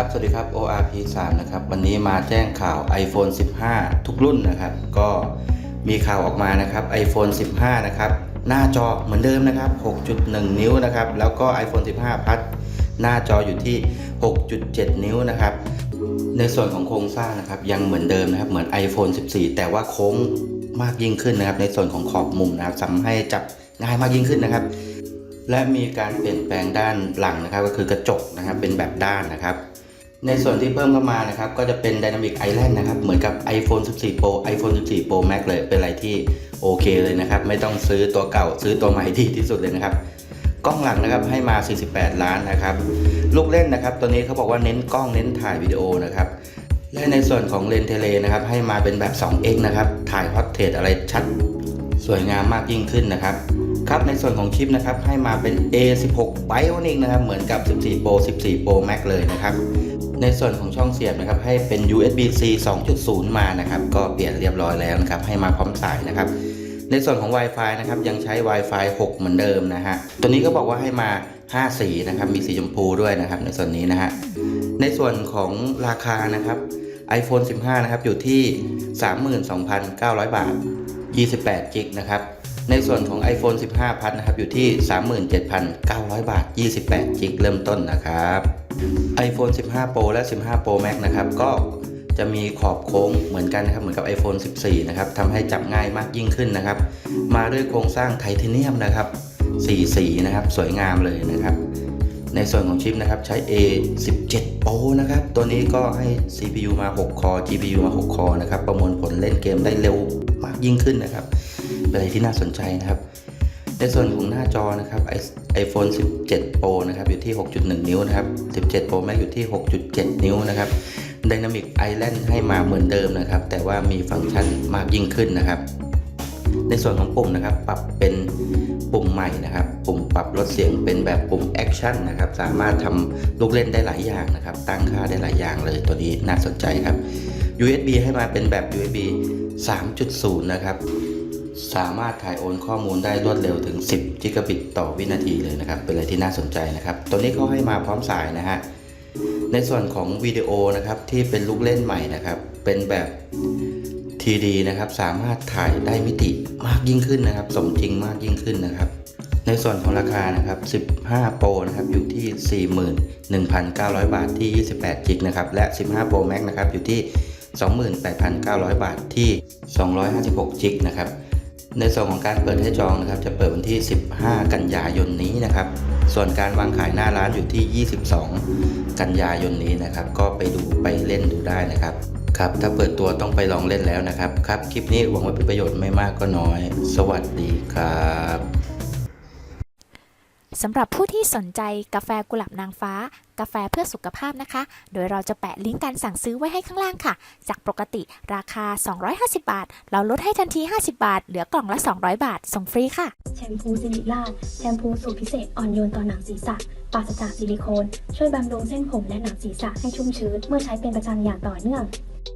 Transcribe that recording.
ครับ สวัสดีครับ ORP 3นะครับ วันนี้มาแจ้งข่าว iPhone 15 ทุกรุ่นนะครับ ก็มีข่าวออกมานะครับ iPhone 15 นะครับ หน้าจอเหมือนเดิมนะครับ 6.1 นิ้วนะครับ แล้วก็ iPhone 15พัดหน้าจออยู่ที่ 6.7 นิ้วนะครับ ในส่วนของโครงสร้างนะครับ ยังเหมือนเดิมนะครับ เหมือน iPhone 14 แต่ว่าโค้งมากยิ่งขึ้นนะครับ ในส่วนของขอบมุมนะครับทำให้จับง่ายมากยิ่งขึ้นนะครับและมีการเปลี่ยนแปลงด้านหลังนะครับ ก็คือกระจกนะครับเป็นแบบด้านนะครับ ในส่วนที่เพิ่มเข้ามานะครับ ก็จะเป็น Dynamic Island นะครับ เหมือนกับ iPhone 14 Pro iPhone 14 Pro Max เลย เป็นอะไรที่โอเคเลยนะครับ ไม่ต้องซื้อตัวเก่าซื้อตัวใหม่ดีที่สุดเลยนะครับ กล้องหลังนะครับให้มา 48 ล้านนะครับ ลูกเล่นนะครับ ตัวนี้เขาบอกว่าเน้นกล้องเน้นถ่ายวิดีโอนะครับ และในส่วนของเลนเทเลนะครับ ให้มาเป็นแบบ 2x นะครับ ถ่ายฮอตเทสอะไรชัด สวยงามมากยิ่งขึ้นนะครับครับในส่วนของชิปนะครับให้มาเป็น A16 Bionic นะครับ เหมือนกับ 14 Pro 14 Pro Max เลยนะครับ ในส่วนของช่องเสียบนะครับให้เป็น USB-C 2.0 มานะครับก็เปลี่ยนเรียบร้อยแล้วนะครับให้มาพร้อมสายนะครับ ในส่วนของ Wi-Fi นะครับยังใช้ Wi-Fi 6 เหมือนเดิมนะฮะตัวนี้ก็บอกว่าให้มา 5 สีนะครับมีสีชมพูด้วยนะครับในส่วนนี้นะฮะในส่วนของราคานะครับ iPhone 15 นะครับอยู่ที่ 32,900 บาท 28กิกนะครับ ในส่วนของ iPhone 15พัดนะครับอยู่ที่ 37,900 บาท 28กิกเริ่มต้นนะครับ iPhone 15 Pro และ 15 Pro Max นะครับก็จะมีขอบโค้งเหมือนกันนะครับเหมือนกับ iPhone 14 นะครับทำให้จับง่ายมากยิ่งขึ้นนะครับ มาด้วยโครงสร้างไทเทเนียมนะครับสีสีนะครับสวยงามเลยนะครับ ในส่วนของชิปนะครับใช้ A17 Pro นะครับ ตัวนี้ก็ให้ CPU มา 6 คอ GPU มา 6 คอนะครับ ประมวลผลเล่นเกมได้เร็วมากยิ่งขึ้นนะครับ เป็นอะไรที่น่าสนใจนะครับ ในส่วนของหน้าจอนะครับ iPhone 17 Pro นะครับอยู่ที่ 6.1 นิ้วนะครับ 17 Pro Max อยู่ที่ 6.7 นิ้วนะครับ Dynamic Island ให้มาเหมือนเดิมนะครับ แต่ว่ามีฟังก์ชันมากยิ่งขึ้นนะครับ ในส่วนของปุ่มนะครับ ปรับเป็นปุ่มใหม่นะครับ ปุ่มปรับลดเสียงเป็นแบบปุ่ม Action นะครับ สามารถทำลูกเล่นได้หลายอย่างนะครับ ตั้งค่าได้หลายอย่างเลยตัวนี้น่าสนใจครับ USB ให้มาเป็นแบบ USB 3.0 นะครับ สามารถถ่ายโอนข้อมูลได้รวดเร็วถึง 10กิกะบิตต่อวินาทีเลยนะครับ เป็นอะไรที่น่าสนใจนะครับ ตัวนี้เขาให้มาพร้อมสายนะฮะ ในส่วนของวิดีโอนะครับที่เป็นลูกเล่นใหม่นะครับ เป็นแบบ TD นะครับ สามารถถ่ายได้มิติมากยิ่งขึ้นนะครับ สมจริงมากยิ่งขึ้นนะครับ ในส่วนของราคานะครับ 15 Pro นะครับอยู่ที่ 41,900 บาทที่ 28กิกนะครับ และ 15 Pro Max นะครับอยู่ที่ 28,900 บาทที่ 256กิกนะครับ ในส่วนของการเปิดให้จองนะครับจะเปิดวันที่ 15 กันยายนนี้นะครับ ส่วนการวางขายหน้าร้านอยู่ที่ 22 กันยายนนี้นะครับ ก็ไปดูไปเล่นดูได้นะครับครับถ้าเปิดตัวต้องไปลองเล่นแล้วนะครับ ครับ คลิปนี้หวังว่าเป็นประโยชน์ไม่มากก็น้อย สวัสดีครับ สำหรับผู้ที่สนใจกาแฟกุหลาบนางฟ้า กาแฟเพื่อสุขภาพนะคะ โดยเราจะแปะลิงก์การสั่งซื้อไว้ให้ข้างล่างค่ะ จากปกติราคา 250 บาท เราลดให้ทันที 50 บาท เหลือกล่องละ 200 บาท ส่งฟรีค่ะ แชมพูซิลิล่าแชมพูสูตรพิเศษอ่อนโยนต่อหนังศีรษะปราศจากซิลิโคน ช่วยบำรุงเส้นผมและหนังศีรษะให้ชุ่มชื้นเมื่อใช้เป็นประจำอย่างต่อเนื่อง